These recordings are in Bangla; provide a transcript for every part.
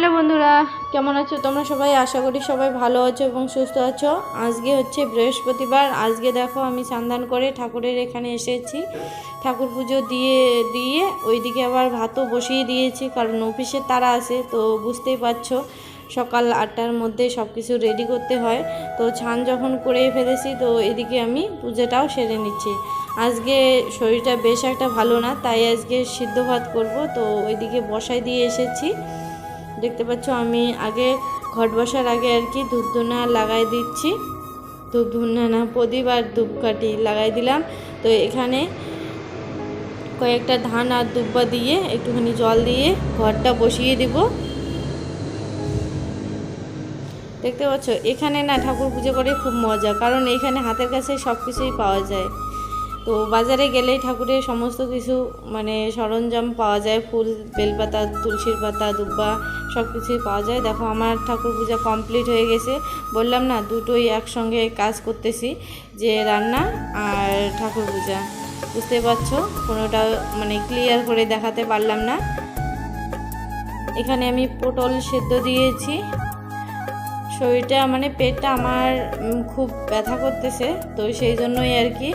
হ্যালো বন্ধুরা, কেমন আছো? তোমরা সবাই? আশা করি সবাই ভালো আছো এবং সুস্থ আছো। আজকে হচ্ছে বৃহস্পতিবার। আজকে দেখো আমি সান্দান করে ঠাকুরের এখানে এসেছি। ঠাকুর পুজো দিয়ে দিয়ে ওইদিকে আবার ভাতও বসিয়ে দিয়েছি, কারণ অফিসের তারা আছে, তো বুঝতেই পারছ, সকাল আটটার মধ্যে সব কিছু রেডি করতে হয়। তো ছান যখন করে ফেলেছি, তো এদিকে আমি পুজোটাও সেরে নিচ্ছি। আজকে শরীরটা বেশ একটা ভালো না, তাই আজকে সিদ্ধ ভাত করব, তো ওইদিকে বসাই দিয়ে এসেছি। দেখতে পাচ্ছ, আমি আগে ঘট বসার আগে আর কি ধূপধুনা লাগাই দিচ্ছি। ধূপধুনা না, প্রদীপ আর ধূপকাঠি লাগাই দিলাম। তো এখানে কয়েকটা ধান আর দুব্বা দিয়ে একটুখানি জল দিয়ে ঘরটা বসিয়ে দিব। দেখতে পাচ্ছ, এখানে না ঠাকুর পুজো করে খুব মজা, কারণ এখানে হাতের কাছে সব কিছুই পাওয়া যায়। তো বাজারে গেলেই ঠাকুরের সমস্ত কিছু মানে সরঞ্জাম পাওয়া যায়, ফুল, বেলপাতা, তুলসীর পাতা, দুব্বা সব কিছুই পাওয়া যায়। দেখো, আমার ঠাকুর পূজা কমপ্লিট হয়ে গেছে। বললাম না, দুটোই একসঙ্গে কাজ করতেছি, যে রান্না আর ঠাকুর পূজা। বুঝতে পারছ? কোনোটা মানে ক্লিয়ার করে দেখাতে পারলাম না। এখানে আমি পটল সেদ্ধ দিয়েছি। শরীরটা মানে পেটটা আমার খুব ব্যথা করতেছে, তো সেই জন্যই আর কি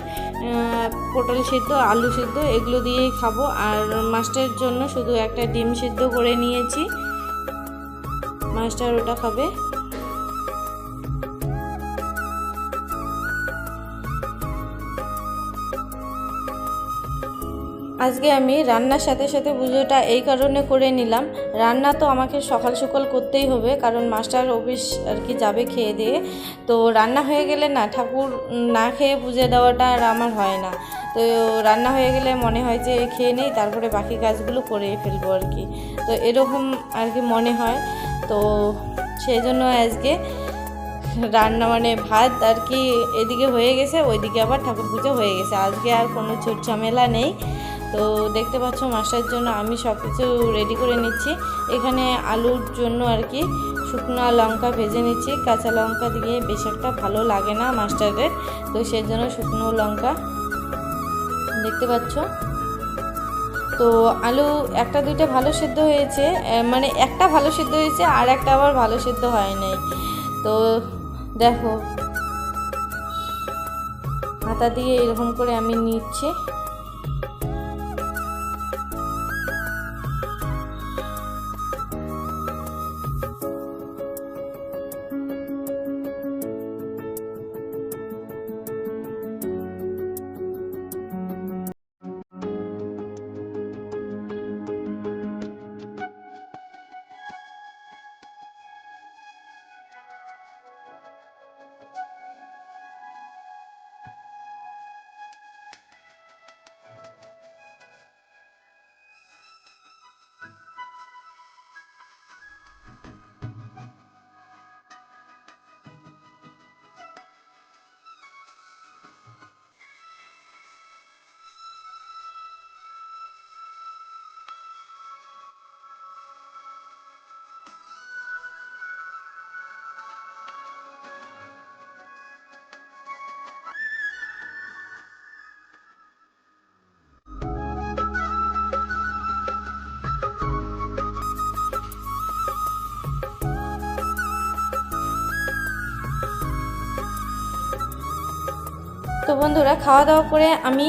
পটল সিদ্ধ, আলু সিদ্ধ এগুলো দিয়েই খাব। আর মাস্টারের জন্য শুধু একটা ডিম সিদ্ধ করে নিয়েছি। মাস্টার ওটা খাবে। আজকে আমি রান্নার সাথে সাথে পুজোটা এই কারণে করে নিলাম। রান্না তো আমাকে সকাল সকাল করতেই হবে, কারণ মাস্টার অফিস আর কি যাবে খেয়ে দিয়ে। তো রান্না হয়ে গেলে না, ঠাকুর না খেয়ে পুজো দেওয়াটা আর আমার হয় না। তো রান্না হয়ে গেলে মনে হয় যে খেয়ে নেই, তারপরে বাকি কাজগুলো করে ফেলব আর কি। তো এরকম আর কি মনে হয়। তো সেই জন্য আজকে রান্না মানে ভাত আর কি এদিকে হয়ে গেছে, ওইদিকে আবার ঠাকুর পুজো হয়ে গেছে। আজকে আর কোনো ঝুট ঝামেলা নেই। তো দেখতে পাচ্ছ মাস্টারের জন্য আমি সব কিছু রেডি করে নিচ্ছি। এখানে আলুর জন্য আর কি শুকনো লঙ্কা ভেজে নিচ্ছি। কাঁচা লঙ্কা দিয়ে বেশ একটা ভালো লাগে না মাস্টারদের তো সেই জন্য শুকনো লঙ্কা দেখতে পাচ্ছ। তো আলু একটা, দুইটা ভালো সিদ্ধ হয়েছে মানে একটা ভালো সিদ্ধ হয়েছে আর একটা আবার ভালো সিদ্ধ হয় নাই। তো দেখো হাতা দিয়ে এরকম করে আমি নিচ্ছি। বন্ধুরা খাওয়া দাওয়া করে আমি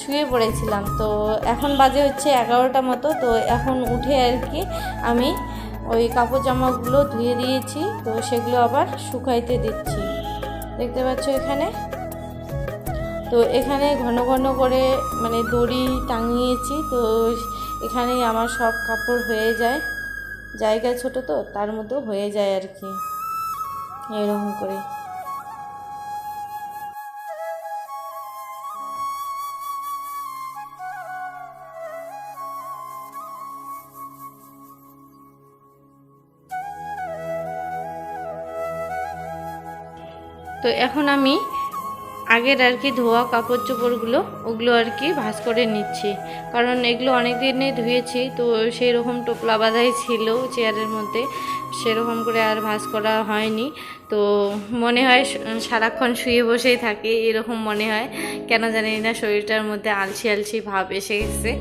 শুয়ে পড়েছিলাম। তো এখন বাজে হচ্ছে এগারোটা মতো, তো এখন উঠে আর কি আমি ওই কাপড় জামাগুলো ধুয়ে দিয়েছি, তো সেগুলো আবার শুকাইতে দিচ্ছি। দেখতে পাচ্ছ এখানে? তো এখানে ঘন ঘন করে মানে দড়ি টাঙিয়েছি, তো এখানেই আমার সব কাপড় হয়ে যায়। জায়গা ছোট তো, তার মতো হয়ে যায় আর কি। এরকম করে। তো এখন আমি আগের আর কি ধোয়া কাপড় চোপড়গুলো, ওগুলো আর কি ভাঁজ করে নিচ্ছি। কারণ এগুলো অনেক দিনে ধুয়েছি, তো সেই রকম টোপলা বাঁধাই ছিল চেয়ারের মধ্যে, সেরকম করে আর ভাঁজ করা হয়নি। তো মনে হয় সারাক্ষণ শুয়ে বসেই থাকি, এরকম মনে হয়। কেন জানি না, শরীরটার মধ্যে আলসি আলসি ভাব এসে গেছে।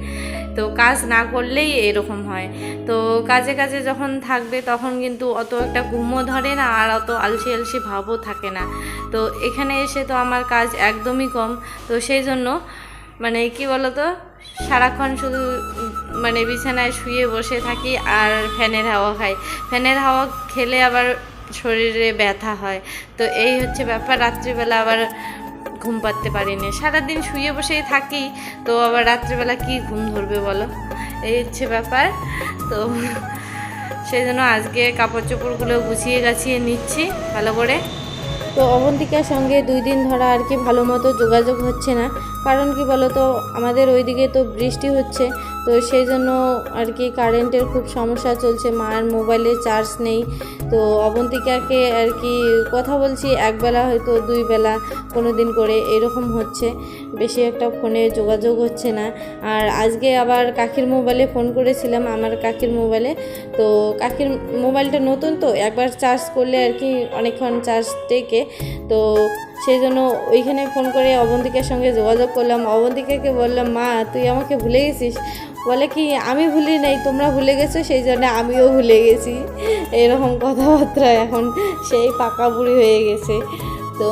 তো কাজ না করলেই এরকম হয়। তো কাজে কাজে যখন থাকবে তখন কিন্তু অত একটা ঘুমও ধরে না আর অত আলসি আলসি ভাবও থাকে না। তো এখানে এসে তো আমার কাজ একদমই কম। তো সেই জন্য মানে কি বলতো, সারাক্ষণ শুধু মানে বিছানায় শুয়ে বসে থাকি আর ফ্যানের হাওয়া খাই। ফ্যানের হাওয়া খেলে আবার শরীরে ব্যথা হয়। তো এই হচ্ছে ব্যাপার। রাত্রিবেলা আবার ঘুম পাড়তে পারি না সারাদিন শুয়ে বসেই থাকি, তো আবার রাত্রিবেলা কি ঘুম ধরবে বলো? এই হচ্ছে ব্যাপার। তো সেই জন্য আজকে কাপড় চোপড়গুলো গুছিয়ে গাছিয়ে নিচ্ছি ভালো করে। তো অবন্তিকার সঙ্গে দুই দিন ধরা আর কি ভালো মতো যোগাযোগ হচ্ছে না। কারণ কি বলো তো, আমাদের ওইদিকে তো বৃষ্টি হচ্ছে তো সেই জন্য আর কি কারেন্টের খুব সমস্যা চলছে মার মোবাইলে চার্জ নেই। তো অবন্তিকাকে আর কি কথা বলছি একবেলা হয়তো দুই বেলা, কোনো দিন করে এরকম হচ্ছে। বেশি একটা ফোনে যোগাযোগ হচ্ছে না। আর আজকে আবার কাকির মোবাইলে ফোন করেছিলাম, আমার কাকির মোবাইলে তো কাকির মোবাইলটা নতুন তো, একবার চার্জ করলে আর কি অনেকক্ষণ চার্জ টেকে তো সেই জন্য ওইখানে ফোন করে অবন্তিকার সঙ্গে যোগাযোগ করলাম। অবন্তিকাকে বললাম, মা, তুই আমাকে ভুলে গেছিস? বলে কি, আমি ভুলি নাই, তোমরা ভুলে গেছো, সেই জন্য আমিও ভুলে গেছি। এরকম কথাবার্তা এখন সেই পাকা বুড়ি হয়ে গেছে। তো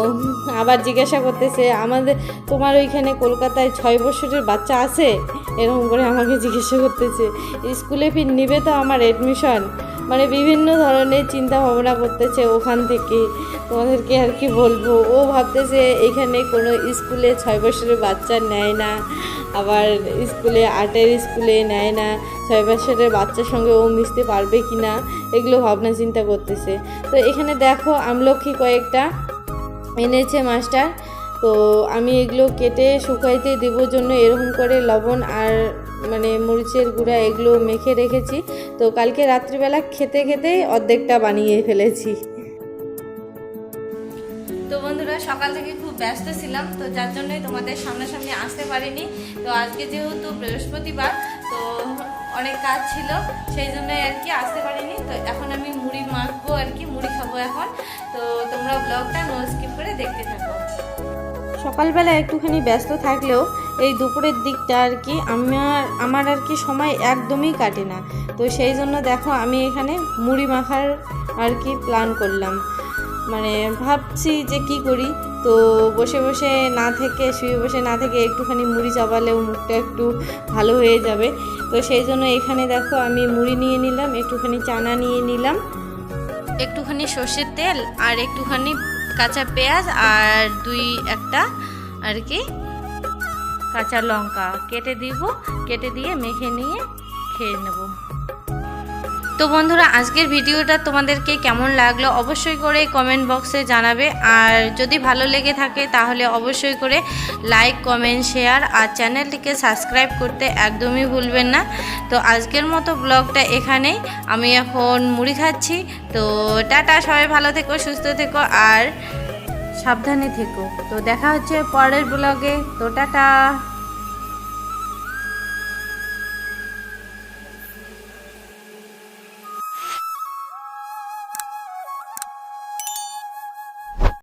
আবার জিজ্ঞাসা করতেছে, আমাদের, তোমার ওইখানে কলকাতায় ছয় বছরের বাচ্চা আছে? এরকম করে আমাকে জিজ্ঞাসা করতেছে, স্কুলে ফির নিবে তো আমার অ্যাডমিশন মানে বিভিন্ন ধরনের চিন্তা ভাবনা করতেছে ওখান থেকে। তোমাদেরকে আর কি বলব? ও ভাবতেছে এখানে কোনো স্কুলে ছয় বছরের বাচ্চা নেয় না, আবার স্কুলে আর্টের স্কুলে নেয় না, ছয় বছরের বাচ্চার সঙ্গে ও মিশতে পারবে কি না? এগুলো ভাবনা চিন্তা করতেছে। তো এখানে দেখো আমলক্ষী কয়েকটা এনেছে মাস্টার। তো আমি এগুলো কেটে শুকাইতে দেবো জন্য এরকম করে লবণ আর মানে মরিচের গুঁড়া এগুলো মেখে রেখেছি। তো কালকে রাত্রিবেলা খেতে খেতেই অর্ধেকটা বানিয়ে ফেলেছি। তো বন্ধুরা, সকাল থেকে খুব ব্যস্ত ছিলাম, তো যার জন্যই তোমাদের সামনাসামনি আসতে পারিনি। তো আজকে যেহেতু বৃহস্পতিবার, তো অনেক কাজ ছিল, সেই জন্য আর কি আসতে পারিনি। তো এখন আমি মুড়ি মাখবো আর কি, মুড়ি খাব এখন। তো তোমরা ব্লগটা নো স্কিপ করে দেখতে থাকো। সকালবেলা একটুখানি ব্যস্ত থাকলেও এই দুপুরের দিকটা আর কি আমার আমার আর কি সময় একদমই কাটে না। তো সেই জন্য দেখো আমি এখানে মুড়ি মাখার আর কি প্ল্যান করলাম। মানে ভাবছি যে কি করি? তো বসে বসে না থেকে, শুয়ে বসে না থেকে একটুখানি মুড়ি চাবালেও মুখটা একটু ভালো হয়ে যাবে। তো সেই জন্য এখানে দেখো আমি মুড়ি নিয়ে নিলাম, একটুখানি চানা নিয়ে নিলাম। একটুখানি সর্ষের তেল আর একটুখানি কাঁচা পেঁয়াজ আর দুই একটা আর কি কাঁচা লঙ্কা। কেটে দিব, কেটে দিয়ে মেখে নিয়ে খেয়ে নেব। তো বন্ধুরা, আজকের ভিডিওটা তোমাদেরকে কেমন লাগল অবশ্যই করে কমেন্ট বক্সে জানাবে। আর যদি ভালো লেগে থাকে তাহলে অবশ্যই করে লাইক কমেন্ট শেয়ার আর চ্যানেলটিকে সাবস্ক্রাইব করতে একদমই ভুলবেন না। তো আজকের মতো ব্লগটা এখানেই। আমি এখন মুড়ি খাচ্ছি। তো টাটা, সবাই ভালো থেকো, সুস্থ থেকো আর সাবধানে থেকো। তো দেখা হচ্ছে পরের ব্লগে তো টাটা।